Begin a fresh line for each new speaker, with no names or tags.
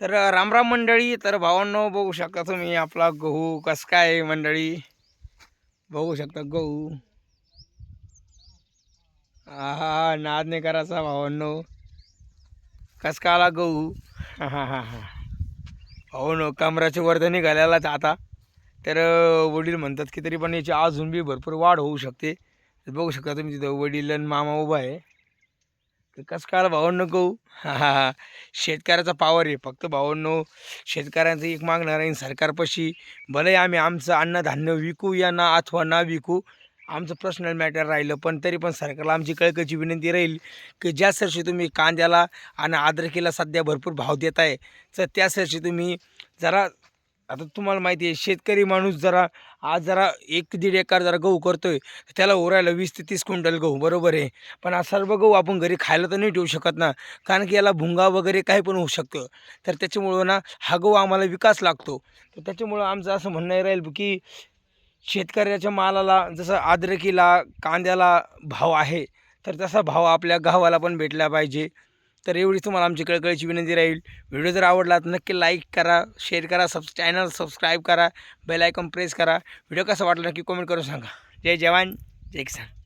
तर रामराम मंडळी तर भावांनो बघू शकता तुम्ही आपला गहू कस काय मंडळी? बघू शकता गहू. हा नाद नाही करायचा भावांनो. कस काय आला गहू? हा हा हा हा भावांनो कमराचे वर्धन घालायलाच आता. तर वडील म्हणतात की तरी पण याची अजून बी भरपूर वाढ होऊ शकते. बघू शकता तुम्ही तिथं वडील आणि मामा उभा आहे. कसं काय भावांनो गहू? हा हा शेतकऱ्याचा पावर आहे. फक्त भावांनो शेतकऱ्यांचं एक मागणार आहे सरकारपाशी भले आम्ही आमचं अन्नधान्य विकू या ना अथवा ना विकू आमचं पर्सनल मॅटर राहिलं पण तरी पण सरकारला आमची कळकळची विनंती राहील की ज्या सरशी तुम्ही कांद्याला आणि अद्रकीला सध्या भरपूर भाव देत आहे तर त्या सरशी तुम्ही जरा आता तुम्हाला माहिती आहे शेतकरी माणूस जरा आज जरा एक दीड एकर जरा गहू करतोय तर त्याला ओरायला वीस ते तीस क्विंटल गहू बरोबर आहे. पण हा सर्व गहू आपण घरी खायला तर नाही ठेवू शकत ना कारण की याला भुंगा वगैरे काही पण होऊ शकतं. तर त्याच्यामुळं ना हा गहू आम्हाला विकास लागतो. तर त्याच्यामुळं आमचं असं म्हणणं राहील की शेतकऱ्याच्या मालाला जसं अद्रकीला कांद्याला भाव आहे तर तसा भाव आपल्या गव्हाला पण भेटला पाहिजे. तर एवढी तुम्हाला आमची कळकळीची विनंती राहील. व्हिडिओ जर आवडला तर नक्की लाईक करा शेअर करा सब चॅनल सबस्क्राईब करा बेल आयकॉन प्रेस करा. व्हिडिओ कसा वाटला नक्की कमेंट करून सांगा. जय जवान जय किसान.